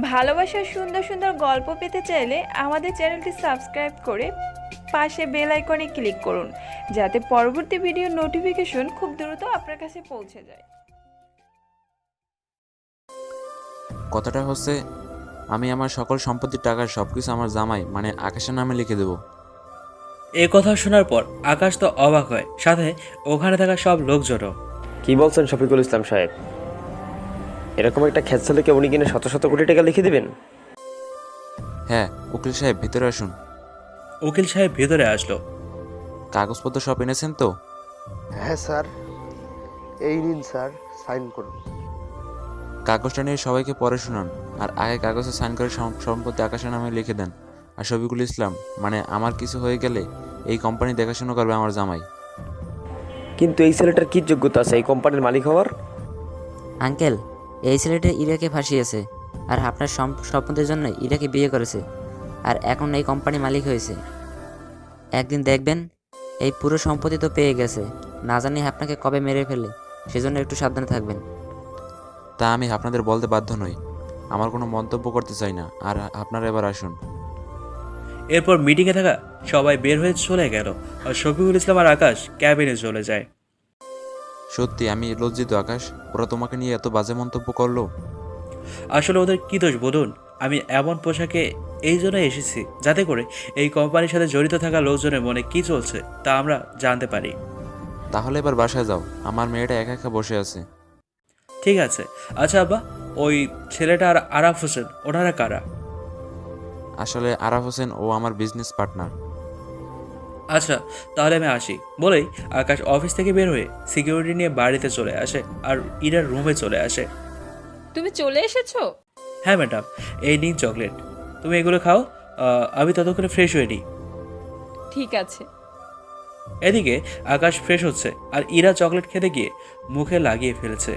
ভালোবাসার সুন্দর সুন্দর গল্প পেতে চাইলে আমাদের চ্যানেলটি সাবস্ক্রাইব করে পাশে বেল আইকনে ক্লিক করুন যাতে পরবর্তী ভিডিও নোটিফিকেশন খুব দ্রুত আপনার কাছে পৌঁছে যায়। কথাটা হচ্ছে আমি আমার সকল সম্পত্তির টাকার সব কিছু আমার জামাই মানে আকাশের নামে লিখে দেবো। এ কথা শোনার পর আকাশ তো অবাক হয় সাথে ওখানে থাকা সব লোকজনও। কি বলছেন শফিকুল ইসলাম সাহেব? এরকম একটা খ্যাত ছেলেকে উনি কিনে শত শত কোটি টাকা লিখে দিবেন? হ্যাঁ উকিল সাহেব ভিতরে আসুন। উকিল সাহেব ভেতরে আসলো। কাগজপত্র সব এনেছেন তো? হ্যাঁ স্যার। এই নিন স্যার সাইন করুন। কাগজটা নিয়ে সবাইকে পড়ে শোনান আর আগে কাগজে সাইন করে সম- সম্পত্তি আকাশের নামে লিখে দেন। আর শফিকুল ইসলাম মানে আমার কিছু হয়ে গেলে এই কোম্পানি দেখাশোনা করবে আমার জামাই। কিন্তু এই ছেলেটার কি যোগ্যতা আছে? এই কোম্পানির মালিক হওয়ার? আঙ্কেল এই ছেলেটা ইরাকে ফাঁসিয়েছে আর আপনার সম্পদের জন্য ইরাকে বিয়ে করেছে আর এখন এই কোম্পানি মালিক হয়েছে। একদিন দেখবেন এই পুরো সম্পত্তি তো পেয়ে গেছে। না জানি আপনাকে কবে মেরে ফেলে সেজন্য একটু সাবধানে থাকবেন। তা আমি আপনাদের বলতে বাধ্য নই। আমার কোনো মন্তব্য করতে চাই না। আর আপনারা এবার আসুন। এরপর মিটিংয়ে থাকা সবাই বের হয়ে চলে গেল। আর শফিকুল ইসলাম আর আকাশ ক্যাবিনে চলে যায়। সত্যি আমি লজ্জিত আকাশ। ওরা তোমাকে নিয়ে এত বাজে মন্তব্য করল? আসলে ওদের কি দোষ বলুন? আমি এমন পোশাকে এই জন্য এসেছি যাতে করে এই কোম্পানির সাথে জড়িত থাকা লোকজনের মনে কি চলছে তা আমরা জানতে পারি। তাহলে এবার বাসায় যাও। আমার মেয়েটা একা একা বসে আছে। ঠিক আছে। আচ্ছা আব্বা ওই ছেলেটা আর আরাফ হোসেন ওনারা কারা? আসলে আরাফ হোসেন ও আমার বিজনেস পার্টনার আচ্ছা তাহলে আমি আসি। বলেই আকাশ অফিস থেকে বের হয়ে সিকিউরিটি নিয়ে বাড়িতে চলে আসে আর ইরার রুমে চলে আসে। তুমি চলে এসেছ? হ্যাঁ ম্যাডাম। এই নিন চকলেট। তুমি এগুলো খাও আহ, আমি ততক্ষণে ফ্রেশ হয়ে নিই। ঠিক আছে। এদিকে আকাশ ফ্রেশ হচ্ছে আর ইরা চকলেট খেতে গিয়ে মুখে লাগিয়ে ফেলেছে।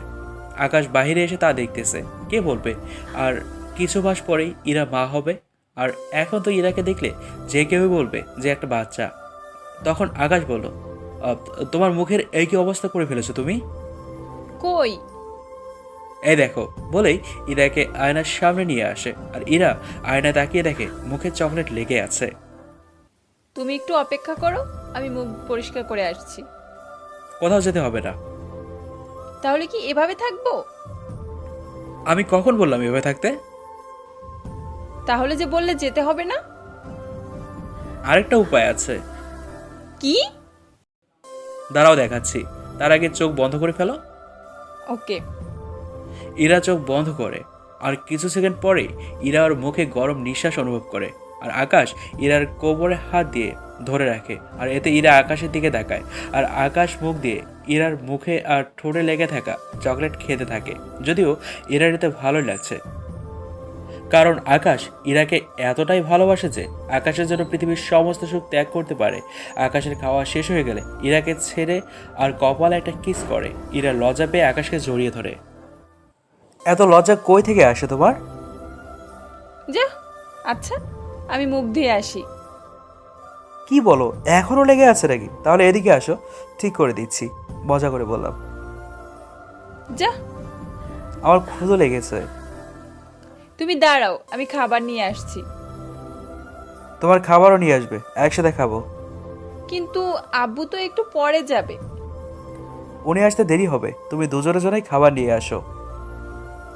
আকাশ বাইরে এসে তা দেখতেছে। কে বলবে? আর কিছু মাস পরেই ইরা মা হবে। আর এখন তো ইরাকে দেখলে যে কেউ বলবে যে একটা বাচ্চা। তখন আকাশ বলল তোমার মুখের এই কি অবস্থা করে ফেলেছো তুমি? কই? এই দেখো বলেই ইরাকে আয়নার সামনে নিয়ে আসে আর ইরা আয়না তাকিয়ে দেখে মুখে চকলেট লেগে আছে। তুমি একটু অপেক্ষা করো আমি মুখ পরিষ্কার করে আসছি। কোথাও যেতে হবে না। তাহলে কি এভাবে থাকব? আমি কখন বললাম এভাবে থাকতে? তাহলে যে বললে যেতে হবে না? আরেকটা উপায় আছে। কি? দাঁড়াও দেখাচ্ছি। তার আগে চোখ বন্ধ করে ফেলো। ওকে। ইরা চোখ বন্ধ করে। আর কিছু সেকেন্ড পরে ইরা ওর মুখে গরম নিঃশ্বাস অনুভব করে। আর আকাশ ইরার কোমরে হাত দিয়ে ধরে রাখে। আর এতে ইরা আকাশের দিকে তাকায়। আর আকাশ মুখ দিয়ে ইরার মুখে আর ঠোঁটে লেগে থাকা চকলেট খেতে থাকে। যদিও ইরার এতে ভালোই লাগছে। কারণ আকাশ ইরাকে এতটাই ভালোবাসে যে আকাশের জন্য পৃথিবীর সমস্ত সুখ ত্যাগ করতে পারে। আকাশের খাওয়া শেষ হয়ে গেলে ইরাকে ছেড়ে আর কপালে একটা কিস করে। ইরা লজ্জা পেয়ে আকাশকে জড়িয়ে ধরে। এত লজ্জা কই থেকে আসে তোমার? যা আচ্ছা আমি মুখ দিয়ে আসি। কি বলো এখনও লেগে আছে নাকি? তাহলে এদিকে আসো ঠিক করে দিচ্ছি। মজা করে বললাম। যা। আমার ক্ষুদো লেগেছে। তুমি দাঁড়াও আমি খাবার নিয়ে আসছি। তোমার খাবারও নিয়ে আসবে একসাথে খাব। কিন্তু আব্বু তো একটু পরে যাবে। উনি আসতে দেরি হবে তুমি দুজনে জনেই খাবার নিয়ে আসো।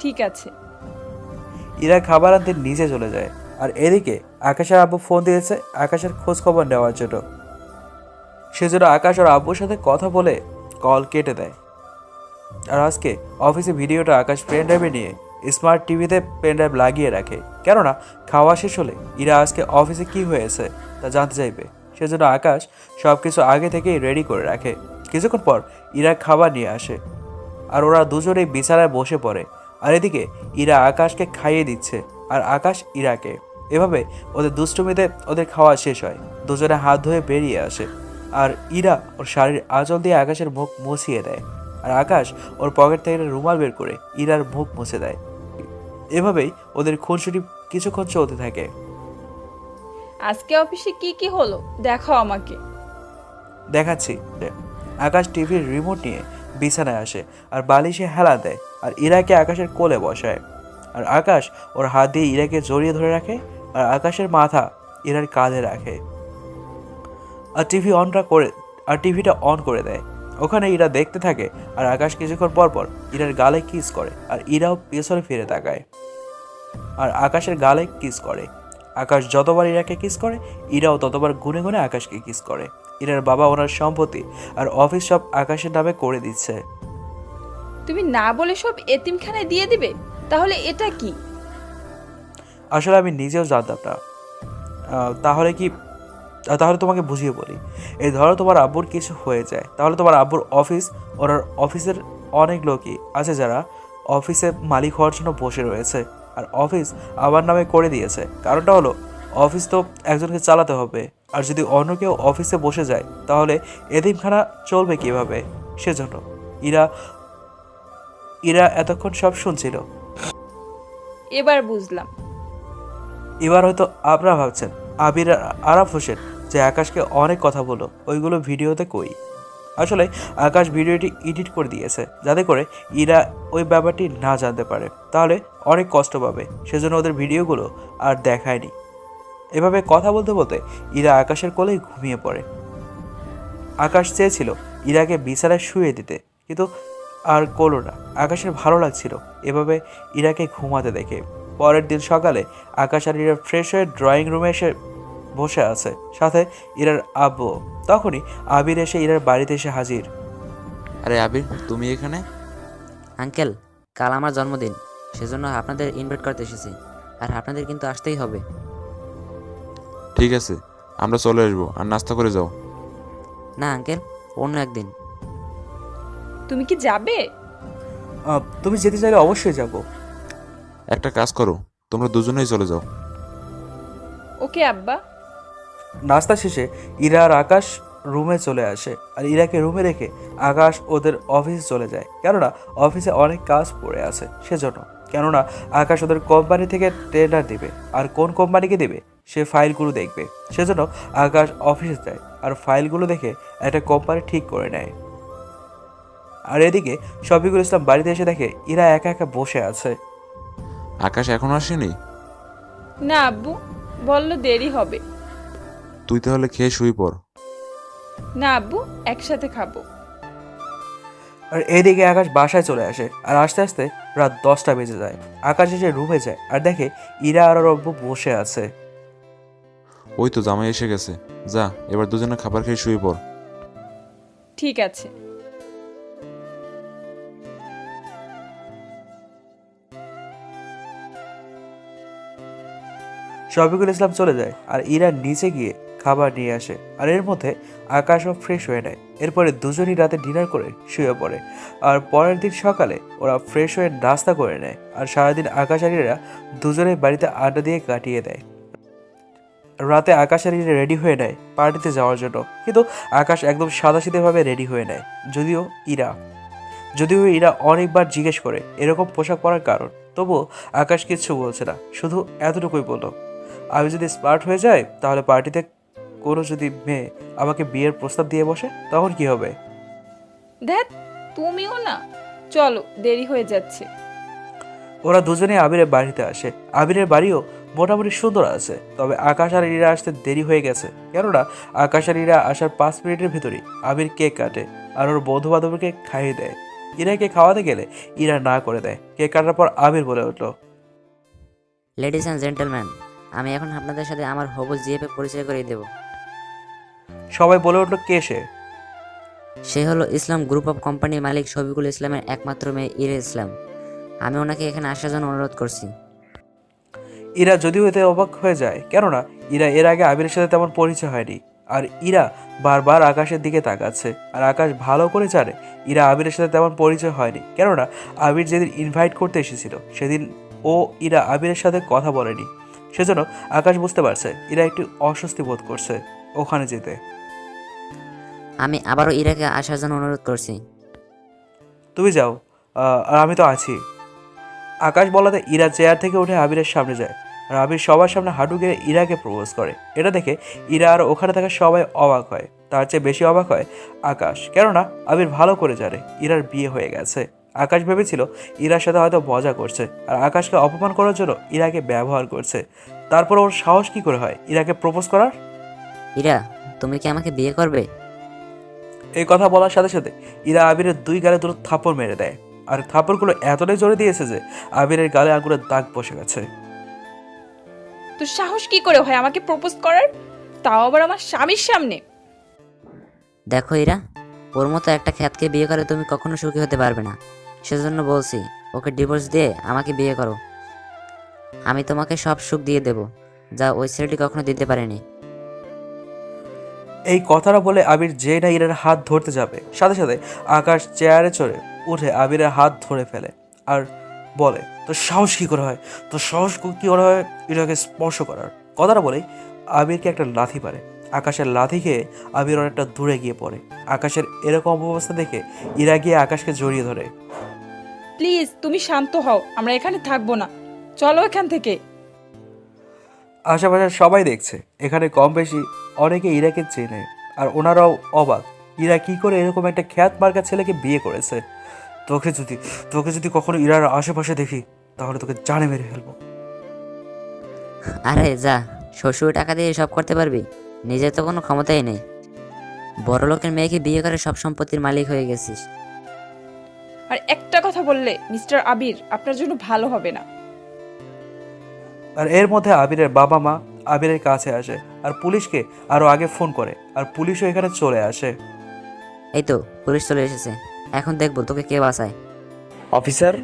ঠিক আছে। ইরা খাবার আনতে নিচে চলে যায় আর এদিকে আকাশের আব্বু ফোন দিয়েছে আকাশের খোঁজ খবর নেওয়ার জন্য। সেজন্য আকাশ আর আব্বুর সাথে কথা বলে কল কেটে দেয়। আর আজকে অফিসে ভিডিওটা আকাশ পেন ড্রাইভে নিয়ে স্মার্ট টিভিতে পেন ড্রাইভ লাগিয়ে রাখে। কেননা, খাওয়া শেষ হলে ইরা আজকে অফিসে কি হয়েছে তা জানতে চাইবে। সেজন্য আকাশ সব কিছু আগে থেকেই রেডি করে রাখে। কিছুক্ষণ পর ইরা খাবার নিয়ে আসে। আর ওরা দুজনেই বিছানায় বসে পড়ে। আর এদিকে ইরা আকাশকে খাইয়ে দিচ্ছে আর আকাশ ইরাকে। এভাবে ওদের দুষ্টুমিতে ওদের খাওয়া শেষ হয়। দুজনে হাত ধুয়ে বেরিয়ে আসে। আর ইরা ওর শাড়ির আঁচল দিয়ে আকাশের মুখ মুছিয়ে দেয়। আর আকাশ ওর পকেট থেকে রুমাল বের করে ইরার মুখ মুছে দেয়। এভাবেই ওদের খুনসুটি কিছুক্ষণ চলতে থাকে। আজকে অফিসে কি কি হলো? দেখাও আমাকে। দেখাচ্ছি। আকাশ টিভির রিমোট নিয়ে বিছানায় আসে আর বালিশে হেলা দেয় আর ইরাকে আকাশের কোলে বসায়। আর আকাশ ওর হাত দিয়ে ইরাকে জড়িয়ে ধরে রাখে আর আকাশের মাথা ইরার কাঁধে রাখে। আর টিভি অনটা করে আর টিভিটা অন করে দেয়। ওখানে ইরা দেখতে থাকে আর আকাশ কিছুক্ষণ পর পর ইরার গালে কিস করে আর ইরাও পেছনে ফিরে তাকায়। আর আকাশের গালে কিস করে। আকাশ যতবার ইরাকে কিস করে ইরাও ততবার গুনে গুনে আকাশকে কিস করে। ইরার বাবা ওনার সম্পত্তি আর অফিস সব আকাশের নামে করে দিচ্ছে। তুমি না বলে সব এতিমখানায় দিয়ে দিবে? তাহলে এটা কি? আসলে আমি নিজেও জানতাম না। তাহলে কি তাহলে তোমাকে বুঝিয়ে বলি। এই ধরো তোমার আব্বুর কিছু হয়ে যায়। তাহলে তোমার আব্বুর অফিস ওনার অফিসের অনেক লোকই আছে যারা অফিসে মালিক হওয়ার জন্য বসে রয়েছে। আর অফিস আমার নামে করে দিয়েছে। কারণটা হলো অফিস তো একজনকে চালাতে হবে। আর যদি অন্য কেউ অফিসে বসে যায় তাহলে এদিমখানা চলবে কীভাবে? সেজন্য ইরা ইরা এতক্ষণ সব শুনছিল। এবার বুঝলাম। এবার হয়তো আপনারা ভাবছেন আবির আরাফ হোসেন, যে আকাশকে অনেক কথা বলো ওইগুলো ভিডিওতে কই? আসলে আকাশ ভিডিওটি এডিট করে দিয়েছে, যাতে করে ইরা ওই ব্যাপারটি না জানতে পারে। তাহলে অনেক কষ্ট পাবে, সেজন্য ওদের ভিডিওগুলো আর দেখায়নি। এভাবে কথা বলতে বলতে ইরা আকাশের কোলেই ঘুমিয়ে পড়ে। আকাশ চেয়েছিল ইরাকে বিছানায় শুয়ে দিতে, কিন্তু আর করল না। আকাশের ভালো লাগছিল এভাবে ইরাকে ঘুমাতে দেখে। পরের দিন সকালে আকাশ আর ইরা ফ্রেশ হয়ে ড্রয়িং রুমে এসে বসে আছে। সাথে ইরার আব্বু। তখনই আবির এসে ইরার বাড়িতে এসে হাজির। আরে আবির তুমি এখানে? আঙ্কেল কাল আমার জন্মদিন। সেজন্য আপনাদের ইনভাইট করতে এসেছি। আর আপনাদের কিন্তু আসতেই হবে। ঠিক আছে আমরা চলে আসব। আর নাস্তা করে যাও। না আঙ্কেল অন্য একদিন। তুমি কি যাবে? আহ, তুমি যেতে চাইলে অবশ্যই যাব। একটা কাজ করো তোমরা দুজনেই চলে যাও। ওকে আব্বা। নাস্তা শেষে ইরা আর আকাশ রুমে চলে আসে আর ইরাকে রুমে রেখে আকাশ ওদের অফিসে চলে যায়। কেননা অফিসে অনেক কাজ পড়ে আছে সেজন্য। কেননা আকাশ ওদের কোম্পানি থেকে টেন্ডার দেবে আর কোন কোম্পানিকে দেবে সে ফাইলগুলো দেখবে। সেজন্য আকাশ অফিসে যায় আর ফাইলগুলো দেখে একটা কোম্পানি ঠিক করে নেয়। আর এদিকে শফিকুল ইসলাম বাড়িতে এসে দেখে ইরা একা একা বসে আছে। আকাশ এখনও আসেনি? না আব্বু। বলল দেরি হবে। তুই তাহলে খেয়ে শুই পড়। না আব্বু একসাথে খাব। আর এদিকে আকাশ বাসায় চলে আসে আর আস্তে আস্তে রাত দশটা বেজে যায়। আকাশ এসে রুমে যায় আর দেখে ইরা আর ওর আব্বু বসে আছে। ওই তো জামাই এসে গেছে। যা এবার দুজনে খাবার খেয়ে শুয়ে পড়। ঠিক আছে। শফিকুল ইসলাম চলে যায় আর ইরা নিচে গিয়ে খাবার নিয়ে আসে আর এর মধ্যে আকাশও ফ্রেশ হয়ে নেয়। এরপরে দুজনই রাতে ডিনার করে শুয়ে পড়ে। আর পরের দিন সকালে ওরা ফ্রেশ হয়ে নাস্তা করে নেয় আর সারাদিন আকাশ আর ইরা বাড়িতে আড্ডা দিয়ে কাটিয়ে দেয়। রাতে আকাশ আর ইরা রেডি হয়ে নেয় পার্টিতে যাওয়ার জন্য। কিন্তু আকাশ একদম সাদাসিধেভাবে রেডি হয়ে নেয়। যদিও ইরা যদিও ইরা অনেকবার জিজ্ঞেস করে এরকম পোশাক পরার কারণ। তবুও আকাশ কিচ্ছু বলছে না। শুধু এতটুকুই বলল। আমি যদি স্মার্ট হয়ে যাই তাহলে পার্টিতে কোনো যদি মেয়ে আমাকে বিয়ের প্রস্তাব দিয়ে বসে তখন কি হবে? দেখ তুমিও না। চলো দেরি হয়ে যাচ্ছে। ওরা দুজনে আবিরের বাড়িতে আসে। আবিরের বাড়িও মোটামুটি সুন্দর আছে তবে আকাশ আর ইরা আসতে দেরি হয়ে গেছে। কেননা আকাশ আর ইরা আসার পাঁচ মিনিটের ভিতরেই আবির কেক কাটে আর ওর বন্ধু বান্ধবীকে খাইয়ে দেয়। ইরাকে খাওয়াতে গেলে ইরা না করে দেয়। কেক কাটার পর আবির বলে উঠল লেডিস অ্যান্ড জেন্টলম্যান আমি এখন আপনাদের সাথে আমার হবু জিএপে পরিচয় করিয়ে দেব। সবাই বলে উঠল কে সে? সে হলো ইসলাম গ্রুপ অফ কোম্পানির মালিক শফিকুল ইসলামের একমাত্র মেয়ে ইরে ইসলাম। আমি ওনাকে এখানে আসার জন্য অনুরোধ করছি। ইরা যদিও এতে অবাক হয়ে যায় কেননা ইরা এর আগে আবিরের সাথে তেমন পরিচয় হয়নি আর ইরা বারবার আকাশের দিকে তাকাচ্ছে আর আকাশ ভালো করে জানে ইরা আবিরের সাথে তেমন পরিচয় হয়নি কেননা আবির যেদিন ইনভাইট করতে এসেছিল সেদিন ও ইরা আবিরের সাথে কথা বলেনি। সেজন্য আকাশ বুঝতে পারছে ইরা একটু অস্বস্তি বোধ করছে ওখানে যেতে। আমি আবারও ইরাকে আসার জন্য অনুরোধ করছি। তুমি যাও আহ, আর আমি তো আছি। আকাশ বলাতে ইরা চেয়ার থেকে উঠে আবিরের সামনে যায়। আর আবির সবার সামনে হাঁটু গেড়ে ইরাকে প্রপোজ করে। এটা দেখে ইরা আর ওখানে থাকা সবাই অবাক হয়। তার চেয়ে বেশি অবাক হয় আকাশ। কেননা আবির ভালো করে জানে ইরার বিয়ে হয়ে গেছে। আকাশ ভেবেছিল ইরার সাথে হয়তো মজা করছে আর আকাশকে অপমান করার জন্য ইরাকে ব্যবহার করছে। তারপর ওর সাহস কি করে হয়? ইরাকে প্রপোজ করার? ইরা তুমি কি আমাকে বিয়ে করবে? এই কথা বলার সাথে সাথে ইরা আবিরের দুই গালে দুটো থাপড় মেরে দেয় আর থাপড়গুলো এতটাই জোরে দিয়েছে যে আবিরের গালে আঙুলের দাগ বসে গেছে। তো সাহস কি করে হয় আমাকে প্রপোজ করার? তাও আবার আমার স্বামীর সামনে। দেখো ইরা ওর মতো একটা খ্যাতকে বিয়ে করে তুমি কখনো সুখী হতে পারবে না। সেজন্য বলছি, ওকে ডিভোর্স দিয়ে আমাকে বিয়ে করো। আমি তোমাকে সব সুখ দিয়ে দেব, যা ওই ছেলেটি কখনো দিতে পারেনি। এই কথাটা বলে আবির যে না ইরার হাত ধরতে যাবে, সাথে সাথে আকাশ চেয়ারে চড়ে উঠে আবিরের হাত ধরে ফেলে আর বলে তো সাহস কী করে হয়? তো সাহস কী করে হয়? ইরাকে স্পর্শ করার। কথাটা বলেই আবিরকে একটা লাথি পারে আকাশের লাথি খেয়ে আবির অনেকটা দূরে গিয়ে পড়ে। আকাশের এরকম অবস্থা দেখে ইরা গিয়ে আকাশকে জড়িয়ে ধরে। প্লিজ তুমি শান্ত হও আমরা এখানে থাকব না। চলো এখান থেকে। আশেপাশে সবাই দেখছে এখানে কম বেশি অনেকে ইরাকে চেনে আর ওনারাও অবাক। ইরা কি করে এরকম একটা খ্যাত মার্কা ছেলেকে বিয়ে করেছে? তোকে যদি তোকে যদি কখনো ইরার আশেপাশে দেখি তাহলে তোকে জানে মেরে ফেলব। আরে যা শ্বশুর টাকা দিয়ে সব করতে পারবি? নিজের তো কোনো ক্ষমতাই নেই। বড় লোকের মেয়েকে বিয়ে করে সব সম্পত্তির মালিক হয়ে গেছিস। আর একটা কথা বললে মিস্টার আবির আপনার জন্য ভালো হবে না। আর এর মধ্যে আবিরের বাবা মা আবিরের কাছে আসে আর পুলিশকে আরও আগে ফোন করে আর পুলিশও এখানে চলে আসে। এই তো পুলিশ চলে এসেছে। এখন দেখব তোকে কে বাঁচায়। অফিসার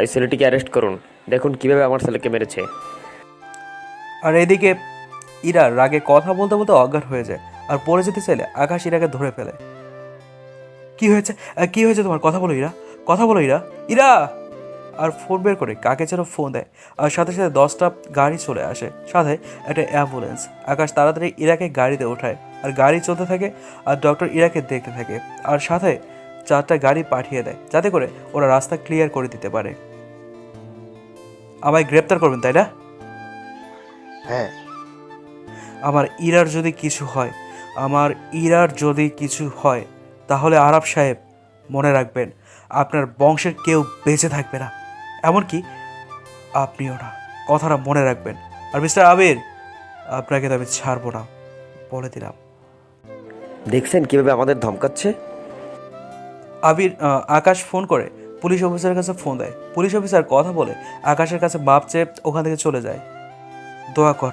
এই ছেলেটিকে অ্যারেস্ট করুন। দেখুন কীভাবে আমার ছেলেকে মেরেছে। আর এদিকে ইরা রাগে কথা বলতে বলতে অজ্ঞান হয়ে যায় আর পড়ে যেতে চাইলে আকাশ ইরাকে ধরে ফেলে। কি হয়েছে? কি হয়েছে তোমার? কথা বলো ইরা। কথা বলো ইরা। ইরা! আর ফোন বের করে কাকে যেন ফোন দেয়। আর সাথে সাথে দশটা গাড়ি চলে আসে। সাথে একটা অ্যাম্বুলেন্স। আকাশ তাড়াতাড়ি ইরাকে গাড়িতে ওঠায়। আর গাড়ি চলতে থাকে আর ডক্টর ইরাকে দেখতে থাকে। আর সাথে চারটা গাড়ি পাঠিয়ে দেয়। যাতে করে ওরা রাস্তা ক্লিয়ার করে দিতে পারে। আমায় গ্রেপ্তার করবেন তাই না? হ্যাঁ। আমার ইরার যদি কিছু হয় আমার ইরার যদি কিছু হয় তাহলে আরব সাহেব মনে রাখবেন আপনার বংশের কেউ বেঁচে থাকবে না। এমনকি আপনিও না। কথাটা মনে রাখবেন। আর মিস্টার আবির আপনাকে তো আমি ছাড়বো না বলে দিলাম। দেখছেন কীভাবে আমাদের ধমকাচ্ছে? আবির আহ, আকাশ ফোন করে পুলিশ অফিসারের কাছে ফোন দেয়। পুলিশ অফিসার কথা বলে আকাশের কাছে মাপ চেয়ে ওখান থেকে চলে যায়। দোয়া কর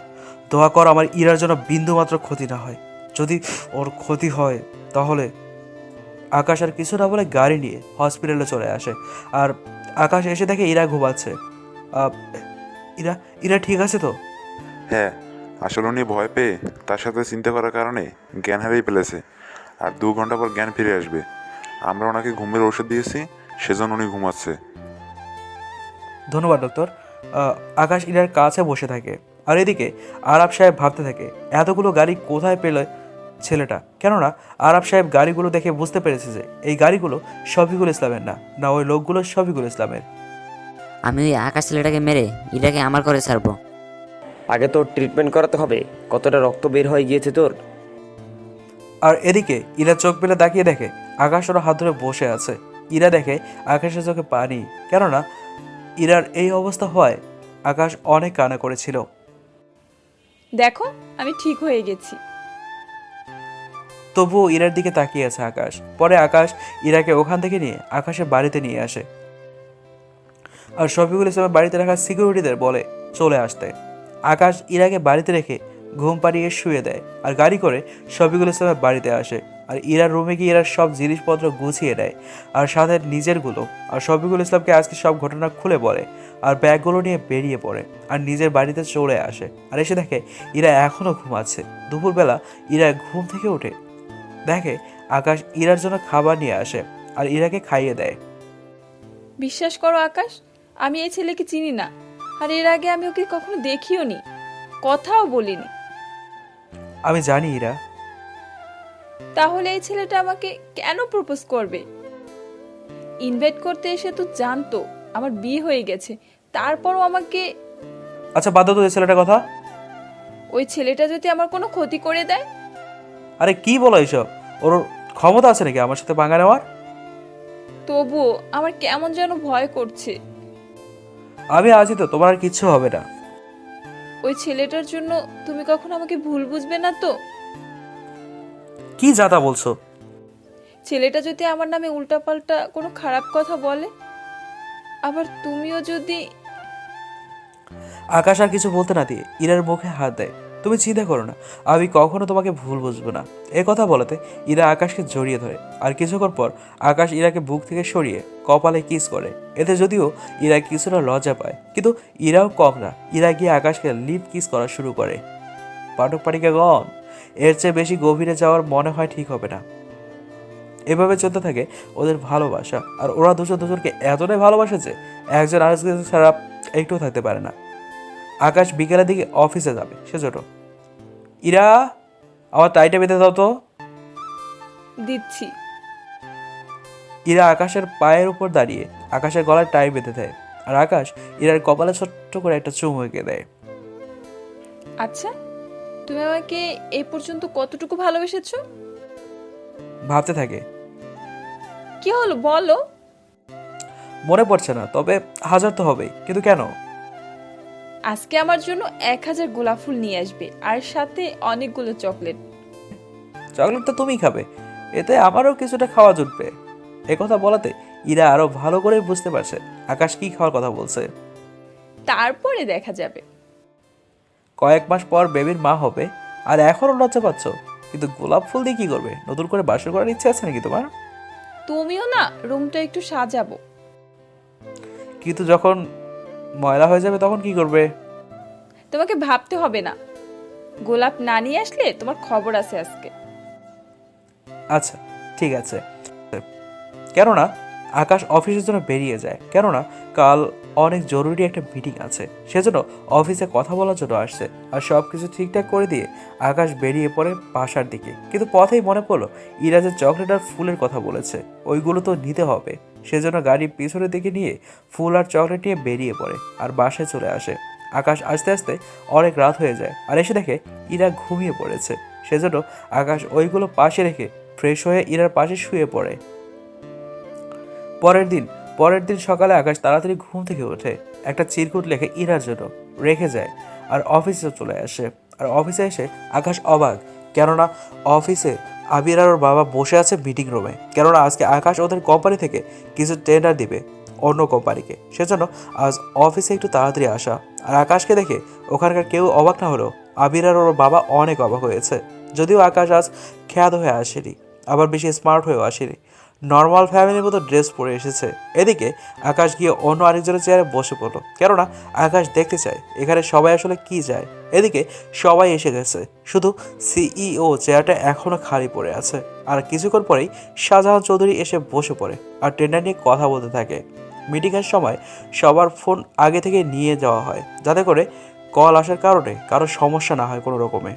দোয়া কর আমার ইরার জন্য বিন্দু মাত্র ক্ষতি না হয়। যদি ওর ক্ষতি হয় তাহলে আকাশ আর কিছু না বলে গাড়ি নিয়ে হসপিটালে চলে আসে। আর আকাশ এসে দেখে ইরা ঘুমাচ্ছে। আহ, ইরা ইরা ঠিক আছে তো? হ্যাঁ আসলে উনি ভয় পেয়ে তার সাথে চিন্তা করার কারণে জ্ঞান হারিয়ে ফেলেছে। আর দু ঘণ্টা পর জ্ঞান ফিরে আসবে। আমরা ওনাকে ঘুমের ওষুধ দিয়েছি সেজন্য উনি ঘুমাচ্ছে। ধন্যবাদ ডক্টর আহ, আকাশ ইরার কাছে বসে থাকে। আর এদিকে আরব সাহেব ভাবতে থাকে এতগুলো গাড়ি কোথায় পেলে ছেলেটা। কেননা আরব সাহেব গাড়িগুলো দেখে বুঝতে পেরেছে যে এই গাড়িগুলো শফিকুল ইসলামের না না ওই লোকগুলো শফিকুল ইসলামের। আমি ওই আকাশ ছেলেটাকে মেরে ইরাকে আমার করে ছাড়বো। আগে তো ট্রিটমেন্ট করাতে হবে কতটা রক্ত বের হয়ে গিয়েছে তোর? আর এদিকে ইরা চোখ পেলে তাকিয়ে দেখে আকাশ ওরা হাত ধরে বসে আছে। ইরা দেখে আকাশের চোখে পানি। কেননা ইরার এই অবস্থা হওয়ায় আকাশ অনেক কানা করেছিল। দেখো আমি ঠিক হয়ে গেছি। তবুও ইরার দিকে তাকিয়ে আছে আকাশ। পরে আকাশ ইরাকে ওখান থেকে নিয়ে আকাশের বাড়িতে নিয়ে আসে। আর শফিকুল ইসলামের বাড়িতে রাখা সিকিউরিটিদের বলে চলে আসতে। আকাশ ইরাকে বাড়িতে রেখে ঘুম পাড়িয়ে শুয়ে দেয় আর গাড়ি করে শফিকুল ইসলামের বাড়িতে আসে। আর ইরার রুমে গিয়ে ইরার সব জিনিসপত্র গুছিয়ে দেয় আর সাথে নিজেরগুলো আর শফিকুল ইসলামকে আজকে সব ঘটনা খুলে বলে। আর ব্যাগগুলো নিয়ে বেরিয়ে পড়ে আর নিজের বাড়িতে চলে আসে। আর এসে দেখে ইরা এখনও ঘুমাচ্ছে। দুপুরবেলা ইরা ঘুম থেকে উঠে দেখে আকাশ ইরার জন্য খাবার নিয়ে আসে আর ইরাকে খাইয়ে দেয়। বিশ্বাস করো আকাশ আমি এই ছেলেকে চিনি না। আর এর আগে আমি ওকে কখনো দেখিও নি কথাও বলিনি। আমি জানি ইরা। তাহলে এই ছেলেটা আমাকে কেন প্রপোজ করবে? ইনভাইট করতে এসে তো জানতো আমার বিয়ে হয়ে গেছে তারপরও আমাকে আচ্ছা বাদ দাও তো এই ছেলেটার কথা। ওই ছেলেটা যদি আমার কোনো ক্ষতি করে দেয় আরে কি বলো এইসব ওর ক্ষমতা আছে নাকি আমার সাথে পাঙ্গা নেওয়ার? তবুও আমার কেমন যেন ভয় করছে। আমি আছি তো তোমার আর কিচ্ছু হবে না। ওই ছেলেটার জন্য তুমি কখনো আমাকে ভুল বুঝবে না তো? কি যাতা বলছো? ছেলেটা যদি আমার নামে উল্টাপাল্টা কোনো খারাপ কথা বলে আবার তুমিও যদি আকাশ আর কিছু বলতে না দিয়ে ইরার মুখে হাত দেয়। তুমি চিন্তা করো না, আমি কখনো তোমাকে ভুল বুঝব না। এ কথা বলাতে ইরা আকাশকে জড়িয়ে ধরে, আর কিছুক্ষণ পর আকাশ ইরাকে বুক থেকে সরিয়ে কপালে কিস করে। এতে যদিও ইরা কিছুটা লজ্জা পায়, কিন্তু ইরাও কম না, ইরা গিয়ে আকাশকে লিপ কিস করা শুরু করে। পাঠক পাঠিকা গণ এর চেয়ে বেশি গভীরে যাওয়ার মনে হয় ঠিক হবে না। এভাবে চলতে থাকে ওদের ভালোবাসা, আর ওরা দুজন দুজনকে এতটাই ভালোবাসে যে একজন আরেকজন ছাড়া একটুও থাকতে পারে না। আকাশ বিকেলের দিকে অফিসে যাবে সেজন্য ইরা আমার তাইটা বেঁধে দাও তো। দিচ্ছি। ইরা আকাশের পায়ের উপর দাঁড়িয়ে আকাশের গলায় টাই বেঁধে দেয় আর আকাশ ইরার কপালে ছোট্ট করে একটা চুমু এঁকে দেয়। আচ্ছা তুমি আমাকে এই পর্যন্ত কতটুকু ভালোবেসেছো? ভাবতে থাকে। কি হলো বলো। মনে পড়ছে না তবে হাজার তো হবেই কিন্তু কেন? আজকে আমার জন্য এক হাজার গোলাপ ফুল নিয়ে আসবে আর সাথে অনেকগুলো চকলেট। চকলেট তো তুমিই খাবে এতে আমারও কিছুটা খাওয়া জুটবে। কথা বলাতে ইরা আরও ভালো করে বুঝতে পারছে আকাশ কি খাওয়ার কথা বলছে। তারপরে দেখা যাবে। কয়েক মাস পর বেবির মা হবে আর এখনও লজ্জা পাচ্ছ কিন্তু গোলাপ ফুল দিয়ে কি করবে? নতুন করে বাসর করার ইচ্ছে আছে নাকি তোমার? তুমিও না রুমটা একটু সাজাবো। কিন্তু যখন ময়লা হয়ে যাবে তখন কি করবে? তোমাকে ভাবতে হবে না। গোলাপ না নিয়ে আসলে তোমার খবর আছে আজকে। আচ্ছা ঠিক আছে। কেননা আকাশ অফিসের জন্য বেরিয়ে যায়। কেননা কাল অনেক জরুরি একটা মিটিং আছে। সেজন্য অফিসে কথা বলার জন্য আসছে আর সব কিছু ঠিকঠাক করে দিয়ে আকাশ বেরিয়ে পড়ে বাসার দিকে। কিন্তু পথেই মনে পড়ল ইরাজের চকলেট আর ফুলের কথা বলেছে, ওইগুলো তো নিতে হবে। সেজন্য গাড়ি পিছনের দিকে নিয়ে ফুল আর চকলেট নিয়ে বেরিয়ে পড়ে আর বাসায় চলে আসে। আকাশ আস্তে আস্তে অনেক রাত হয়ে যায় আর এসে দেখে ইরা ঘুমিয়ে পড়েছে। সেজন্য আকাশ ওইগুলো পাশে রেখে ফ্রেশ হয়ে ইরার পাশে শুয়ে পড়ে। পরের দিন পরের দিন সকালে আকাশ তাড়াতাড়ি ঘুম থেকে ওঠে। একটা চিরকুট লেখে ইরার জন্য। রেখে যায় আর অফিসে চলে আসে। আর অফিসে এসে আকাশ অবাক। কেননা অফিসে আবির আর ওর বাবা বসে আছে মিটিং রুমে কেননা আজকে আকাশ ওদের কোম্পানি থেকে কিছু টেন্ডার দিবে অন্য কোম্পানিকে সেজন্য আজ অফিসে একটু তাড়াতাড়ি আসা। আর আকাশকে দেখে ওখানকার কেউ অবাক না হলেও আবির আর ওর বাবা অনেক অবাক হয়েছে। যদিও আকাশ আজ খ্যাত হয়ে আসেনি। আবার বেশি স্মার্ট হয়েও আসেনি। নর্মাল ফ্যামিলির মতো ড্রেস পরে এসেছে। এদিকে আকাশ গিয়ে অন্য আরেকজনের চেয়ারে বসে পড়ল। কেননা আকাশ দেখতে চায় এখানে সবাই আসলে কি যায়। এদিকে সবাই এসে গেছে। শুধু সিইও চেয়ারটা এখনও খালি পড়ে আছে। আর কিছুক্ষণ পরেই শাহজাহান চৌধুরী এসে বসে পড়ে আর টেন্ডার নিয়ে কথা বলতে থাকে। মিটিংয়ের সময় সবার ফোন আগে থেকে নিয়ে যাওয়া হয়। যাতে করে কল আসার কারণে কারও সমস্যা না হয় কোনো রকমে।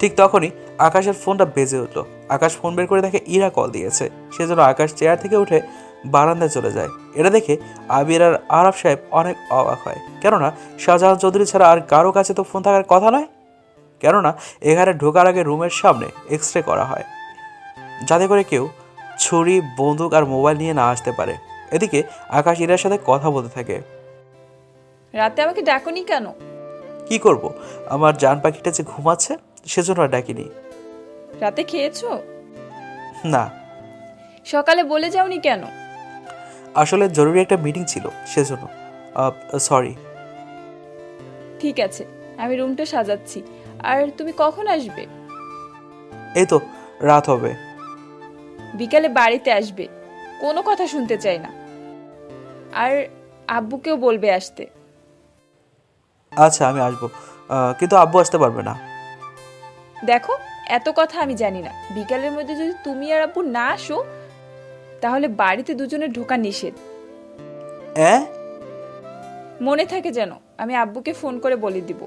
ঠিক তখনই আকাশের ফোনটা বেজে উঠল। আকাশ ফোন বের করে দেখে ইরা কল দিয়েছে। সেজন্য আকাশ চেয়ার থেকে উঠে বারান্দায় চলে যায়। এটা দেখে আবির আর আরব সাহেব অনেক অবাক হয়। কেননা শাহজাহান চৌধুরী ছাড়া আর কারও কাছে তো ফোন থাকার কথা নয়। কেননা এখানে ঢোকার আগে রুমের সামনে এক্স রে করা হয়। যাতে করে কেউ ছুরি বন্দুক আর মোবাইল নিয়ে না আসতে পারে। এদিকে আকাশ ইরার সাথে কথা বলতে থাকে। রাতে আমাকে ডাকুনি কেন? কি করব? আমার জান পাখিটা যে ঘুমাচ্ছে সেজন্য আর ডাকিনি। রাতে খেয়েছো? না। সকালে বলে যাওনি কেন? আসলে জরুরি একটা মিটিং ছিল সেজন্য। সরি ঠিক আছে আমি রুমটা সাজাচ্ছি। আর তুমি কখন আসবে? এই তো রাত হবে। বিকালে বাড়িতে আসবে কোনো কথা শুনতে চাই না। আর আব্বুকেও বলবে আসতে। আচ্ছা আমি আসব। কিন্তু আব্বু আসতে পারবে না। দেখো এত কথা আমি জানি না। বিকালের মধ্যে যদি তুমি আর আব্বু না আসো তাহলে বাড়িতে দুজনের ঢোকা নিষেধ। হ্যাঁ মনে থাকে যেন আমি আব্বুকে ফোন করে বলে দিব।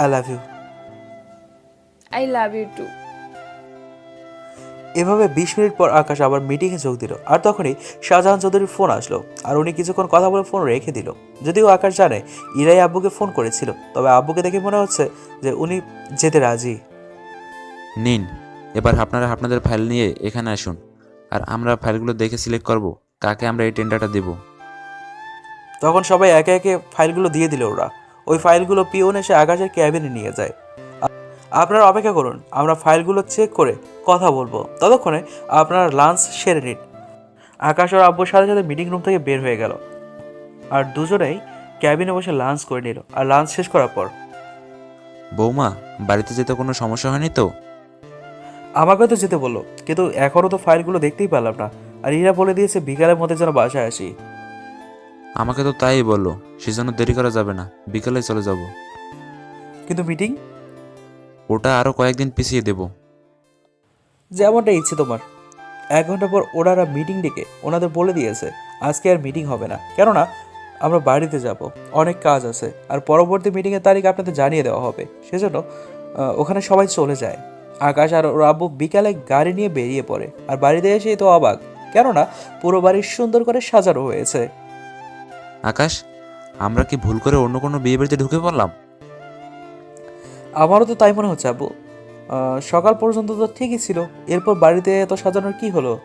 I love you I love you too এভাবে বিশ মিনিট পর আকাশ আবার মিটিংয়ে যোগ দিল আর তখনই শাহজাহান চৌধুরীর ফোন আসলো আর উনি কিছুক্ষণ কথা বলে ফোন রেখে দিল। যদিও আকাশ জানে ইরাই আব্বুকে ফোন করেছিল তবে আব্বুকে দেখে মনে হচ্ছে যে উনি যেতে রাজি। নিন এবার আপনারা আপনাদের ফাইল নিয়ে এখানে আসুন আর আমরা ফাইলগুলো দেখে সিলেক্ট করব কাকে আমরা এই টেন্ডারটা দেব। তখন সবাই একে একে ফাইলগুলো দিয়ে দিল ওরা। ওই ফাইলগুলো পিওন এসে আকাশের ক্যাবিনে নিয়ে যায়। আপনারা অপেক্ষা করুন আমরা ফাইলগুলো চেক করে কথা বলব। ততক্ষণে আপনারা লাঞ্চ সেরে নিন। আকাশ আর আব্বুর সাথে সাথে মিটিং রুম থেকে বের হয়ে গেল। আর দুজনেই ক্যাবিনে বসে লাঞ্চ করে নিল আর লাঞ্চ শেষ করার পর। বৌমা বাড়িতে যেতে কোনো সমস্যা হয়নি তো? আমাকে তো যেতে বলল কিন্তু এখনও তো ফাইলগুলো দেখতেই পারলাম না আর ইরা বলে দিয়েছে বিকালের মধ্যে যেন বাসায় আসি। আমাকে তো তাই বলল সেজন্য দেরি করা যাবে না বিকেলে চলে যাব। কিন্তু মিটিং ওটা আরও কয়েকদিন পিছিয়ে দেব। যেমনটা ইচ্ছে তোমার। এক ঘণ্টা পর ওনারা মিটিং ডেকে ওনাদের বলে দিয়েছে আজকে আর মিটিং হবে না। কেননা আমরা বাড়িতে যাব অনেক কাজ আছে আর পরবর্তী মিটিংয়ের তারিখ আপনাদের জানিয়ে দেওয়া হবে। সেজন্য ওখানে সবাই চলে যায়। আকাশ আর ওর আব্বু বিকালে গাড়ি নিয়ে বেরিয়ে পড়ে আর বাড়িতে এসেই তো অবাক। কেননা পুরো বাড়ি সুন্দর করে সাজানো হয়েছে। আকাশ আমরা কি ভুল করে অন্য কোনো বিয়ে বাড়িতে ঢুকে পড়লাম? আমারও তো তাই মনে হচ্ছে আব্বু। আহ, সকাল পর্যন্ত তো ঠিকই ছিল। এরপর বাড়িতে এত সাজানোর কি হলো?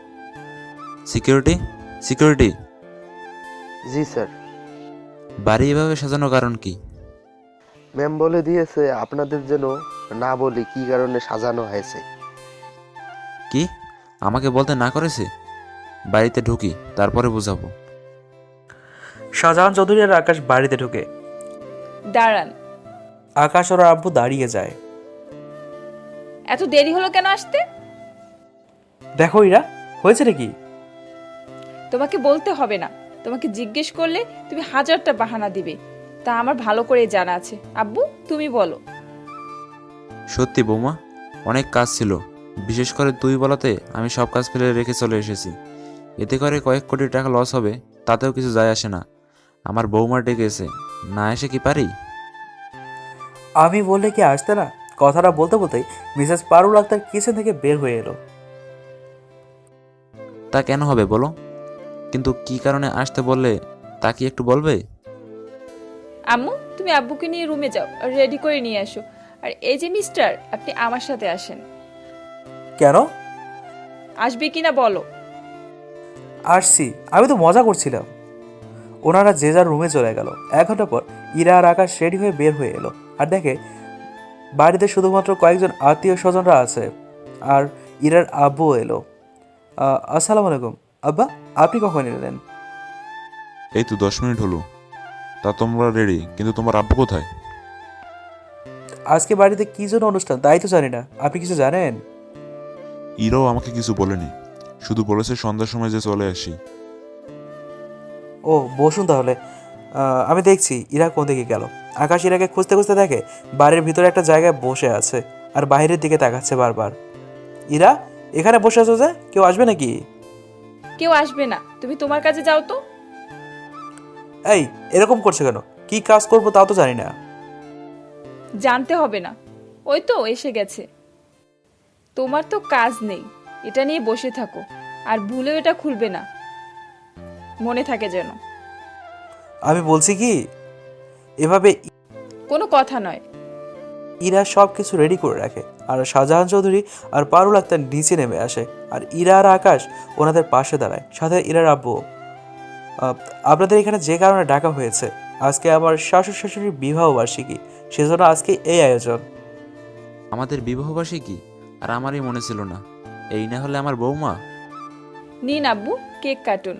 সিকিউরিটি? সিকিউরিটি? জি স্যার। বাড়ি এভাবে সাজানোর কারণ কি? ম্যাম বলে দিয়েছে আপনাদের যেন না বলি কি কারণে সাজানো হয়েছে। কি? আমাকে বলতে না করেছে? বাড়িতে ঢুকি তারপরে বুঝাবো। শাহজাহান চৌধুরী আর আকাশ বাড়িতে ঢুকে। দাঁড়ান আকাশ ওর আব্বু দাঁড়িয়ে যায়। এত দেরি হলো কেন আসতে? দেখো ইরা হয়েছে নাকি? তোমাকে বলতে হবে না। তোমাকে জিজ্ঞেস করলে তুমি হাজারটা বাহানা দিবে। তা আমার ভালো করে জানা আছে। আব্বু তুমি বলো। সত্যি বৌমা অনেক কাজ ছিল। বিশেষ করে তুই বলাতে আমি সব কাজ ফেলে রেখে চলে এসেছি। এতে করে কয়েক কোটি টাকা লস হবে তাতেও কিছু যায় আসে না। আমার বৌমা ডেকেছে না এসে কি পারি? আমি বললে কি আসতে না? কথাটা বলতে বলতেই মিসেস পারুল আক্তার কিচেন থেকে বের হয়ে এলো। তা কেন হবে বলো? কিন্তু কি কারণে আসতে বললে তা কি একটু বলবে? আম্মু তুমি আব্বুকে নিয়ে রুমে যাও রেডি করে নিয়ে আসো। আর এই যে মিস্টার আপনি আমার সাথে আসেন। কেন? আসবে কিনা বলো। আসছি আমি তো মজা করছিলাম। ওনারা যে যার রুমে চলে গেল। এক ঘণ্টা পর ইরা আর আকাশ রেডি হয়ে বের হয়ে এলো। আর দেখে বাড়িতে শুধুমাত্র কয়েকজন আত্মীয় স্বজনরা আছে আর ইরার আব্বু এলো। আসসালামু আলাইকুম। আব্বা আপনি কখন এলেন? এই তো দশ মিনিট হলো। তা তোমরা রেডি কিন্তু তোমার আব্বু কোথায়? আজকে বাড়িতে কি জন্য অনুষ্ঠান তাই তো জানি না। আপনি কিছু জানেন? ইরাও আমাকে কিছু বলেনি। শুধু বলেছে সন্ধ্যার সময় যে চলে আসি। ও বসুন তাহলে। আমি দেখছি ইরা কোন দিকে গেল। আকাশ ইরাকে খুঁজতে খুঁজতে দেখে বাড়ির ভিতরে একটা জায়গায় বসে আছে আর বাইরের দিকে তাকাচ্ছে বারবার। ইরা এখানে বসে আছো যে? কেউ আসবে নাকি? কেউ আসবে না। তুমি তোমার কাজে যাও তো। এই এরকম করছে কেন? কি কাজ করব তাও তো জানি না। জানতে হবে না। ওই তো এসে গেছে। তোমার তো কাজ নেই। এটা নিয়ে বসে থাকো। আর ভুলেও এটা খুলবে না। মনে থাকে যেন। আমি বলছি কি এভাবে কোনো কথা নয়। ইরা সব কিছু রেডি করে রাখে। আর শাহজাহান চৌধুরী আর পারুল আক্তার নিচে নেমে আসে। আর ইরা আর আকাশ ওনাদের পাশে দাঁড়ায়। সাথে ইরার আব্বু আপনাদের এখানে যে কারণে ডাকা হয়েছে আজকে আমার শাশুড় শাশুড়ির বিবাহ বার্ষিকী সেজন্য আজকে এই আয়োজন। আমাদের বিবাহবার্ষিকী আর আমারই মনে ছিল না। এই না হলে আমার বৌমা? নিন আব্বু কেক কাটুন।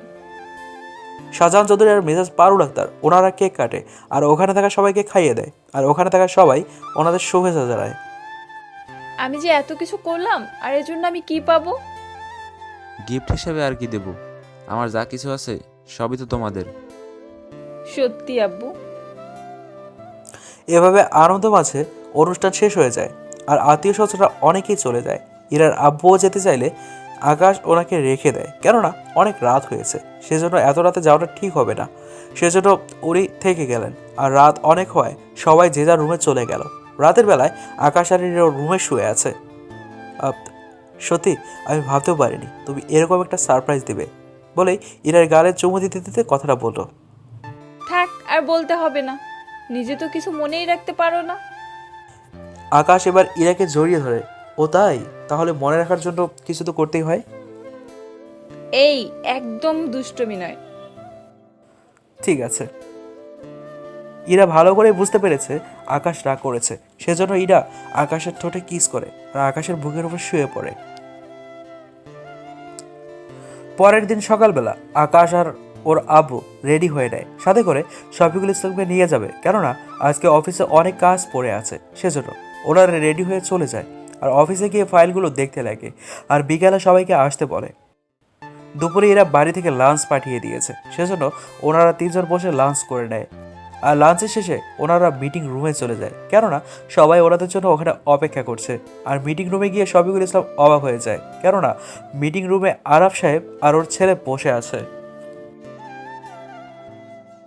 শাহজাহান চৌধুরী আর মেজাজ পারুল আক্তার ওনারা কেক কাটে আর ওখানে থাকা সবাইকে খাইয়ে দেয় আর ওখানে থাকা সবাই ওনাদের শুভেচ্ছা জানায়। আমি যে এত কিছু করলাম আর এর জন্য আমি কি পাবো? গিফট হিসেবে আর কি দেব? আমার যা কিছু আছে সবই তো তোমাদের। সত্যি আব্বু। এভাবে আনন্দ মাঝে অনুষ্ঠান শেষ হয়ে যায় আর আত্মীয় স্বজনরা অনেকেই চলে যায়। ইরার আব্বুও যেতে চাইলে আকাশ ওনাকে রেখে দেয়। কেননা অনেক রাত হয়েছে। সেজন্য এত রাতে যাওয়াটা ঠিক হবে না। সেজন্য উনি থেকে গেলেন। আর রাত অনেক হয় সবাই যে যার রুমে চলে গেল। রাতের বেলায় আকাশ আর রুমে শুয়ে আছে। সত্যি আমি ভাবতেও পারিনি তুমি এরকম একটা সারপ্রাইজ দেবে। বলেই ইরার গালে চুমু দিতে দিতে কথাটা বলল। থাক আর বলতে হবে না। নিজে তো কিছু মনেই রাখতে পারো না। আকাশ এবার ইরাকে জড়িয়ে ধরে। ও তাই? তাহলে মনে রাখার জন্য কিছু তো করতেই হয়। এই একদম দুষ্টমি নয়। ঠিক আছে। ইরা ভালো করে বুঝতে পেরেছে আকাশ রাগ করেছে। সেজন্য ইরা আকাশের ঠোঁটে কিস করে আর আকাশের বুকের উপর শুয়ে পড়ে। পরের দিন সকালবেলা আকাশ আর ওর আব্বু রেডি হয়ে নেয়। সাথে করে শফিকুল ইসলামকে নিয়ে যাবে। কেননা আজকে অফিসে অনেক কাজ পড়ে আছে। সেজন্য ওরা রেডি হয়ে চলে যায়। আর অফিসে গিয়ে ফাইলগুলো দেখতে লাগে। আর বিকালে সবাইকে আসতে বলে। দুপুরে এরা বাড়ি থেকে লাঞ্চ পাঠিয়ে দিয়েছে। সেজন্য ওনারা তিনজন বসে লাঞ্চ করে নেয়। আর লাঞ্চের শেষে ওনারা মিটিং রুমে চলে যায়। কেননা সবাই ওনাদের জন্য ওখানে অপেক্ষা করছে। আর মিটিং রুমে গিয়ে শফিকুল ইসলাম অবাক হয়ে যায়। কেননা মিটিং রুমে আরাফ সাহেব আর ওর ছেলে বসে আছে।